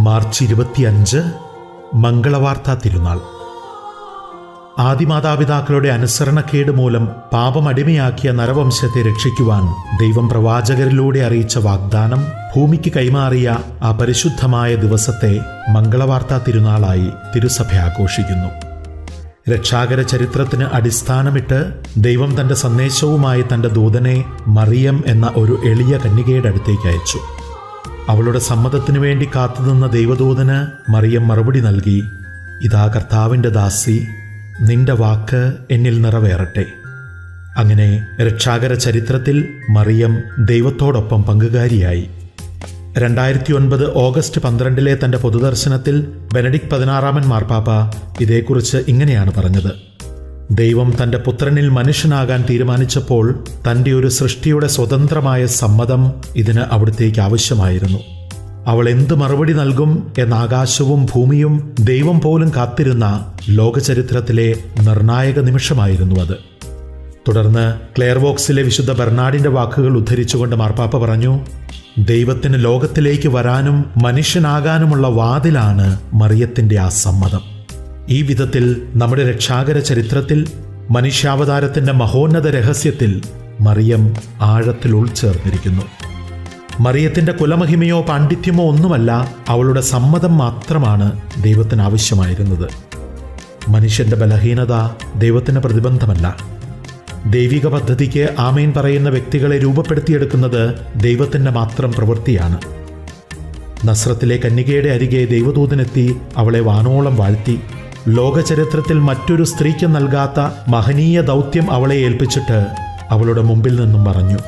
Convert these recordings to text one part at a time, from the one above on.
March ഇരുപത്തിയഞ്ച് മംഗളവാർത്താ തിരുനാൾ. ആദിമാതാപിതാക്കളുടെ അനുസരണക്കേട് മൂലം പാപം അടിമയാക്കിയ നരവംശത്തെ രക്ഷിക്കുവാൻ ദൈവം പ്രവാചകരിലൂടെ അറിയിച്ച വാഗ്ദാനം ഭൂമിക്ക് കൈമാറിയ അപരിശുദ്ധമായ പരിശുദ്ധമായ ദിവസത്തെ മംഗളവാർത്താ തിരുനാളായി തിരുസഭ ആഘോഷിക്കുന്നു. രക്ഷാകര ചരിത്രത്തിന് അടിസ്ഥാനമിട്ട് ദൈവം തന്റെ സന്ദേശവുമായി തന്റെ ദൂതനെ മറിയം എന്ന ഒരു എളിയ കന്യകയുടെ അടുത്തേക്ക് അയച്ചു. അവളുടെ സമ്മതത്തിനു വേണ്ടി കാത്തുനിന്ന ദൈവദൂതന് മറിയം മറുപടി നൽകി ഇതാ കർത്താവിന്റെ ദാസി നിന്റെ വാക്ക് എന്നിൽ നിറവേറട്ടെ. അങ്ങനെ രക്ഷാകര ചരിത്രത്തിൽ മറിയം ദൈവത്തോടൊപ്പം പങ്കുകാരിയായി. രണ്ടായിരത്തി ഒൻപത് ഓഗസ്റ്റ് പന്ത്രണ്ടിലെ തന്റെ പൊതുദർശനത്തിൽ ബെനഡിക് പതിനാറാമൻ മാർപ്പാപ്പ ഇതേക്കുറിച്ച് ഇങ്ങനെയാണ് പറഞ്ഞത്. ദൈവം തന്റെ പുത്രനിൽ മനുഷ്യനാകാൻ തീരുമാനിച്ചപ്പോൾ തന്റെ ഒരു സൃഷ്ടിയുടെ സ്വതന്ത്രമായ സമ്മതം ഇതിന് അവിടത്തേക്ക് ആവശ്യമായിരുന്നു. അവൾ എന്ത് മറുപടി നൽകും എന്ന ആകാശവും ഭൂമിയും ദൈവം പോലും കാത്തിരുന്ന ലോകചരിത്രത്തിലെ നിർണായക നിമിഷമായിരുന്നു അത്. തുടർന്ന് ക്ലെയർവോക്സിലെ വിശുദ്ധ ബെർണാഡിന്റെ വാക്കുകൾ ഉദ്ധരിച്ചുകൊണ്ട് മാർപ്പാപ്പ പറഞ്ഞു ദൈവത്തിന് ലോകത്തിലേക്ക് വരാനും മനുഷ്യനാകാനുമുള്ള വാതിലാണ് മറിയത്തിന്റെ ആ സമ്മതം. ഈ വിധത്തിൽ നമ്മുടെ രക്ഷാകര ചരിത്രത്തിൽ മനുഷ്യാവതാരത്തിന്റെ മഹോന്നത രഹസ്യത്തിൽ മറിയം ആഴത്തിൽ ഉൾച്ചേർന്നിരിക്കുന്നു. മറിയത്തിന്റെ കുലമഹിമയോ പാണ്ഡിത്യമോ ഒന്നുമല്ല അവളുടെ സമ്മതം മാത്രമാണ് ദൈവത്തിന് ആവശ്യമായിരുന്നത്. മനുഷ്യന്റെ ബലഹീനത ദൈവത്തിന് പ്രതിബന്ധമല്ല. ദൈവിക പദ്ധതിക്ക് ആമേൻ പറയുന്ന വ്യക്തികളെ രൂപപ്പെടുത്തിയെടുക്കുന്നത് ദൈവത്തിന്റെ മാത്രം പ്രവൃത്തിയാണ്. നസ്രത്തിലെ കന്യകയുടെ അരികെ ദൈവദൂതനെത്തി അവളെ വാനോളം വാഴ്ത്തി. ലോകചരിത്രത്തിൽ മറ്റൊരു സ്ത്രീക്ക് നൽകാത്ത മഹനീയ ദൗത്യം അവളെ ഏൽപ്പിച്ചിട്ട് അവളുടെ മുമ്പിൽ നിന്നും പറഞ്ഞു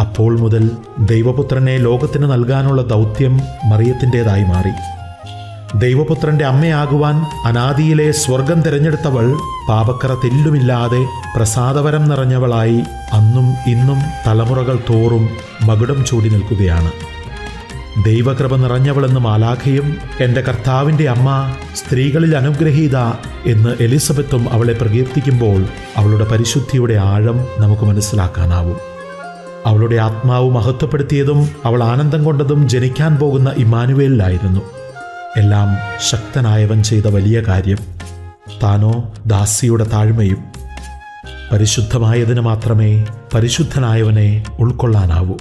അപ്പോൾ മുതൽ ദൈവപുത്രനെ ലോകത്തിന് നൽകാനുള്ള ദൗത്യം മറിയത്തിന്റെതായി മാറി. ദൈവപുത്രന്റെ അമ്മയാകുവാൻ അനാദിയിലെ സ്വർഗം തിരഞ്ഞെടുത്തവൾ പാപക്കറ തെല്ലുമില്ലാതെ പ്രസാദവരം നിറഞ്ഞവളായി അന്നും ഇന്നും തലമുറകൾ തോറും മകുടം ചൂടി നിൽക്കുകയാണ്. ദൈവകൃപ നിറഞ്ഞവളെന്ന് മാലാഖയും എന്റെ കർത്താവിന്റെ അമ്മ സ്ത്രീകളിൽ അനുഗ്രഹീത എന്ന് എലിസബത്തും അവളെ പ്രകീർത്തിക്കുമ്പോൾ അവളുടെ പരിശുദ്ധിയുടെ ആഴം നമുക്ക് മനസ്സിലാക്കാനാവും. അവളുടെ ആത്മാവ് മഹത്വപ്പെടുത്തിയതും അവൾ ആനന്ദം കൊണ്ടതും ജനിക്കാൻ പോകുന്ന ഇമാനുവേലിലായിരുന്നു എല്ലാം ശക്തനായവൻ ചെയ്ത വലിയ കാര്യം താനോ ദാസിയുടെ താഴ്മയും പരിശുദ്ധമായതിന് മാത്രമേ പരിശുദ്ധനായവനെ ഉൾക്കൊള്ളാനാവൂ.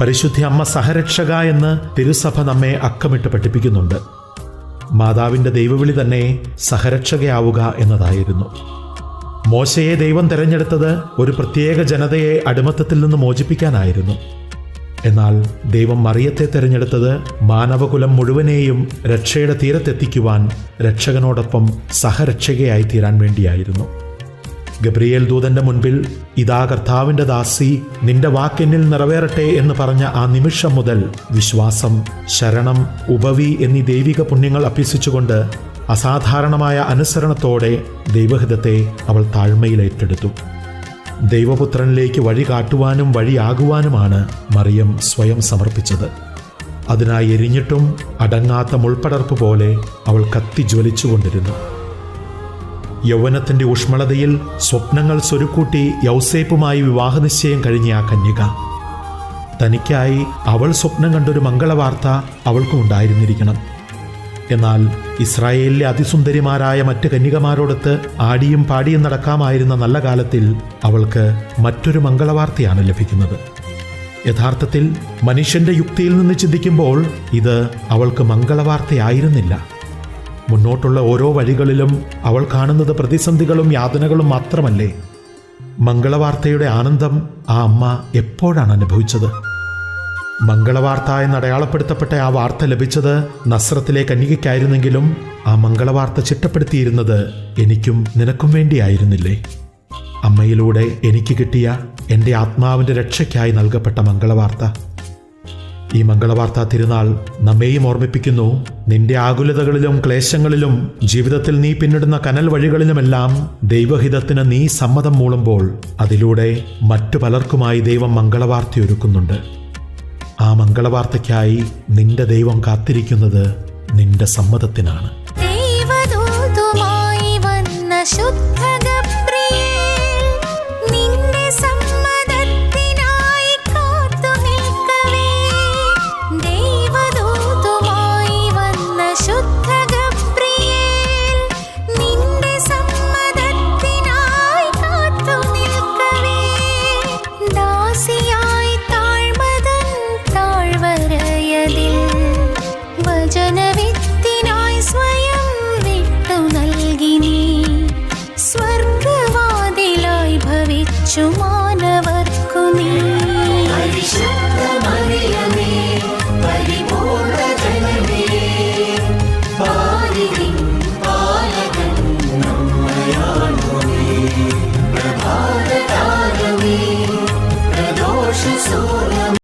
പരിശുദ്ധി അമ്മ സഹരക്ഷക എന്ന് തിരുസഭ നമ്മെ അക്കമിട്ട് പഠിപ്പിക്കുന്നുണ്ട്. മാതാവിന്റെ ദൈവവിളി തന്നെ സഹരക്ഷകയാവുക എന്നതായിരുന്നു. മോശയെ ദൈവം തിരഞ്ഞെടുത്തത് ഒരു പ്രത്യേക ജനതയെ അടിമത്തത്തിൽ നിന്ന് മോചിപ്പിക്കാനായിരുന്നു. എന്നാൽ ദൈവം മറിയത്തെ തിരഞ്ഞെടുത്തത് മാനവകുലം മുഴുവനെയും രക്ഷയുടെ തീരത്തെത്തിക്കുവാൻ രക്ഷകനോടൊപ്പം സഹരക്ഷകയായി തീരാൻ വേണ്ടിയായിരുന്നു. ഗബ്രിയേൽ ദൂതന്റെ മുൻപിൽ ഇതാ കർത്താവിന്റെ ദാസി നിന്റെ വാക്കെന്നിൽ നിറവേറട്ടെ എന്ന് പറഞ്ഞ ആ നിമിഷം മുതൽ വിശ്വാസം ശരണം ഉപവി എന്നീ ദൈവിക പുണ്യങ്ങൾ അഭ്യസിച്ചുകൊണ്ട് അസാധാരണമായ അനുസരണത്തോടെ ദൈവഹിതത്തെ അവൾ താഴ്മയിൽ ഏറ്റെടുത്തു. ദൈവപുത്രനിലേക്ക് വഴി കാട്ടുവാനും വഴിയാകുവാനുമാണ് മറിയം സ്വയം സമർപ്പിച്ചത്. അതിനായി എരിഞ്ഞിട്ടും അടങ്ങാത്ത മുൾപ്പടർപ്പ് പോലെ അവൾ കത്തി ജ്വലിച്ചുകൊണ്ടിരുന്നു. യൗവനത്തിന്റെ ഊഷ്മളതയിൽ സ്വപ്നങ്ങൾ സ്വരുക്കൂട്ടി യൗസേപ്പുമായി വിവാഹനിശ്ചയം കഴിഞ്ഞ ആ കന്യക. തനിക്കായി അവൾ സ്വപ്നം കണ്ടൊരു മംഗളവാർത്ത അവൾക്കും ഉണ്ടായിരുന്നിരിക്കണം. എന്നാൽ ഇസ്രായേലിലെ അതിസുന്ദരിമാരായ മറ്റ് കന്യകമാരോടൊത്ത് ആടിയും പാടിയും നടക്കാമായിരുന്ന നല്ല കാലത്തിൽ അവൾക്ക് മറ്റൊരു മംഗളവാർത്തയാണ് ലഭിക്കുന്നത്. യഥാർത്ഥത്തിൽ മനുഷ്യന്റെ യുക്തിയിൽ നിന്ന് ചിന്തിക്കുമ്പോൾ ഇത് അവൾക്ക് മംഗളവാർത്തയായിരുന്നില്ല. മുന്നോട്ടുള്ള ഓരോ വഴികളിലും അവൾ കാണുന്നത് പ്രതിസന്ധികളും യാതനകളും മാത്രമല്ലേ? മംഗളവാർത്തയുടെ ആനന്ദം ആ അമ്മ എപ്പോഴാണ് അനുഭവിച്ചത്? മംഗളവാർത്ത എന്ന് അടയാളപ്പെടുത്തപ്പെട്ട ആ വാർത്ത ലഭിച്ചത് നസ്രത്തിലെ കന്യകയ്ക്കായിരുന്നെങ്കിലും ആ മംഗളവാർത്ത ചിട്ടപ്പെടുത്തിയിരുന്നത് എനിക്കും നിനക്കും വേണ്ടിയായിരുന്നില്ലേ? അമ്മയിലൂടെ എനിക്ക് കിട്ടിയ എന്റെ ആത്മാവിന്റെ രക്ഷയ്ക്കായി നൽകപ്പെട്ട മംഗളവാർത്ത. ഈ മംഗളവാർത്താ തിരുനാൾ നമ്മെയും ഓർമ്മിപ്പിക്കുന്നു. നിന്റെ ആകുലതകളിലും ക്ലേശങ്ങളിലും ജീവിതത്തിൽ നീ പിന്നിടുന്ന കനൽ വഴികളിലുമെല്ലാം ദൈവഹിതത്തിന് നീ സമ്മതം മൂളുമ്പോൾ അതിലൂടെ മറ്റു പലർക്കുമായി ദൈവം മംഗളവാർത്തയൊരുക്കുന്നുണ്ട് ആ മംഗളവാർത്തയ്ക്കായി നിന്റെ ദൈവം കാത്തിരിക്കുന്നത് നിന്റെ സമ്മതത്തിനാണ്.